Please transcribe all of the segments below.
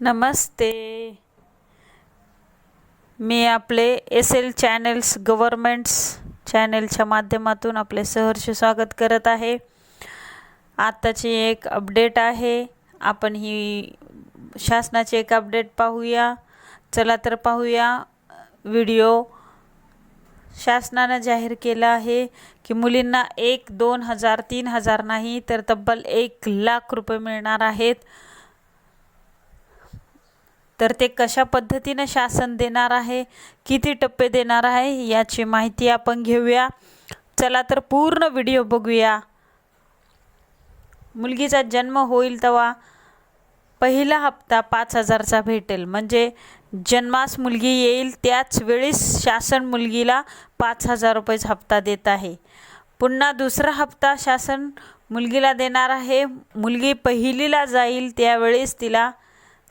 नमस्ते. मी आपले S L channels governments चॅनेलच्या माध्यमातून आपले सहर्ष स्वागत करत आहे. आत्ताची एक अपडेट आहे. आपण ही शासनाची एक अपडेट पाहूया. चला तर पाहूया व्हिडिओ शासनानं जाहीर केलं आहे की मुलींना एक दोन हजार तीन हजार नाही तर तब्बल एक लाख रुपये मिळणार आहेत. तर ते कशा पद्धतीनं शासन देणार आहे? किती टप्पे देणार आहे? याची माहिती आपण घेऊया. चला तर पूर्ण व्हिडिओ बघूया. मुलगीचा जन्म होईल तेव्हा पहिला हप्ता पाच हजारचा भेटेल. म्हणजे जन्मास मुलगी येईल त्याच वेळेस शासन मुलगीला पाच हजार रुपयेच हप्ता देत आहे. पुन्हा दुसरा हप्ता शासन मुलगीला देणार आहे. मुलगी पहिलीला जाईल त्यावेळेस तिला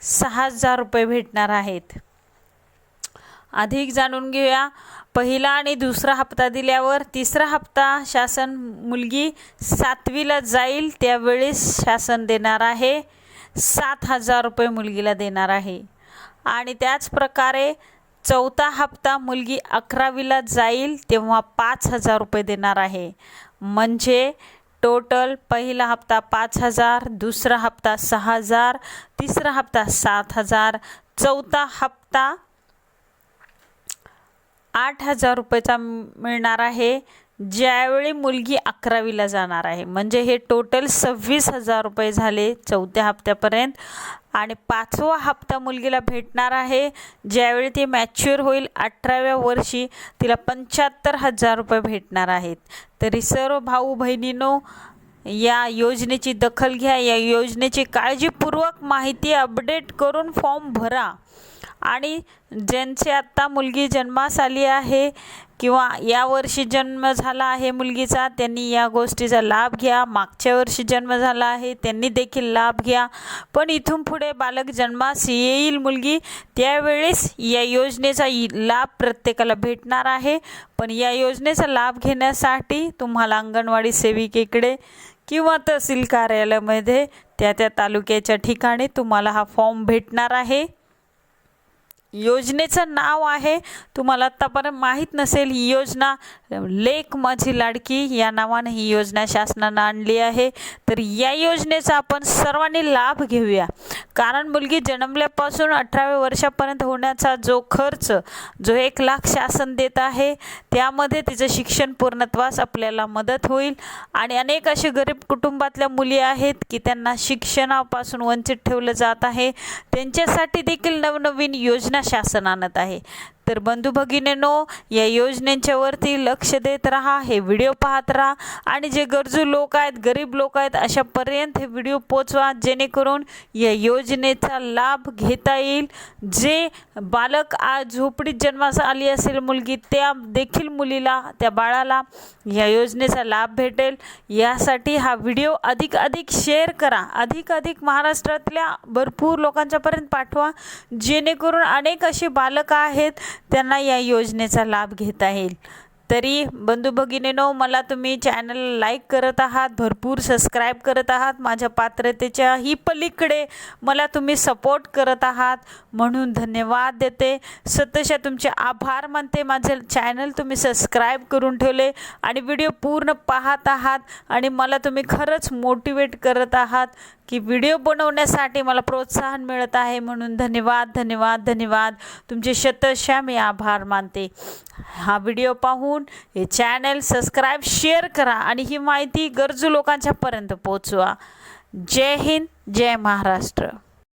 सहा हजार रुपये भेटणार आहेत. अधिक जाणून घेऊया. पहिला आणि दुसरा हप्ता दिल्यावर तिसरा हप्ता शासन मुलगी सातवीला जाईल त्यावेळेस शासन देणार आहे. सात हजार रुपये मुलगीला देणार आहे. आणि त्याच प्रकारे चौथा हप्ता मुलगी अकरावीला जाईल तेव्हा पाच हजार रुपये देणार आहे. म्हणजे टोटल पहिला हप्ता पाच हजार दुसरा हप्ता सहा हजार तिसरा हप्ता सात हजार चौथा हप्ता आठ हजार रुपयेचा मिळणार आहे ज्यावेळी मुलगी अकरावीला जाणार आहे. म्हणजे हे टोटल सव्वीस हजार रुपये झाले चौथ्या हप्त्यापर्यंत. आणि पाचवा हप्ता मुलगीला भेटणार आहे. ज्यावेळी ती मॅच्युअर होईल अठराव्या वर्षी तिला पंच्याहत्तर हजार रुपये भेटणार आहेत. तरी सर्व भाऊ बहिणींनो या योजनेची दखल घ्या. या योजनेची काळजीपूर्वक माहिती अपडेट करून फॉर्म भरा. आणि ज्यांची आत्ता मुलगी जन्मास आली आहे किंवा यावर्षी जन्म झाला आहे मुलगीचा त्यांनी या गोष्टीचा लाभ घ्या. मागच्या वर्षी जन्म झाला आहे त्यांनी देखील लाभ घ्या. पण इथून पुढे बालक जन्मास येईल मुलगी त्यावेळेस या योजनेचा लाभ प्रत्येकाला भेटणार आहे. पण या योजनेचा लाभ घेण्यासाठी तुम्हाला अंगणवाडी सेविकेकडे किंवा तहसील कार्यालयामध्ये त्या त्या तालुक्याच्या ठिकाणी तुम्हाला हा फॉर्म भेटणार आहे. योजनेचं नाव आहे. तुम्हाला आत्तापर्यंत माहीत नसेल ही योजना लेख माझी लाडकी या नावाने ही योजना शासनानं आणली आहे. तर या योजनेचा आपण सर्वांनी लाभ घेऊया. कारण मुलगी जन्मल्यापासून अठराव्या वर्षापर्यंत होण्याचा जो खर्च जो एक लाख शासन देत आहे त्यामध्ये तिचं शिक्षण पूर्णत्वास आपल्याला मदत होईल. आणि अनेक असे गरीब कुटुंबातल्या मुली आहेत की त्यांना शिक्षणापासून वंचित ठेवलं जात आहे. त्यांच्यासाठी देखील नवनवीन योजना शासन आणत आहे. तर बंधू भगिनीनो या योजनेच्यावरती लक्ष देत राहा हे व्हिडिओ पाहत राहा आणि जे गरजू लोक आहेत गरीब लोक आहेत अशापर्यंत हे व्हिडिओ पोचवा जेणेकरून या योजनेचा लाभ घेता येईल. जे बालक आज झोपडीत जन्मास आली असेल मुलगी त्या देखील मुलीला त्या बाळाला या योजनेचा लाभ भेटेल. यासाठी हा व्हिडिओ अधिक अधिक शेअर करा. अधिक अधिक महाराष्ट्रातल्या भरपूर लोकांच्यापर्यंत पाठवा. जेणेकरून अनेक असे बालक आहेत त्यांना या योजनेचा लाभ घेता येईल. तरी बंधू भगिनीनो मला तुम्ही चॅनल लाईक करत आहात भरपूर सबस्क्राईब करत आहात माझ्या पात्रतेच्या ही पलीकडे मला तुम्ही सपोर्ट करत आहात. म्हणून धन्यवाद देते. सतशा तुमचे आभार मानते. माझे चॅनल तुम्ही सबस्क्राईब करून ठेवले आणि व्हिडिओ पूर्ण पाहत आहात आणि मला तुम्ही खरंच मोटिवेट करत आहात की व्हिडिओ बनवण्यासाठी मला प्रोत्साहन मिळत आहे. म्हणून धन्यवाद धन्यवाद धन्यवाद. तुमचे शतशा मी आभार मानते. हा व्हिडिओ पाहून हे चॅनल सबस्क्राईब शेअर करा आणि ही माहिती गरजू लोकांच्यापर्यंत पोचवा जय हिंद जय महाराष्ट्र.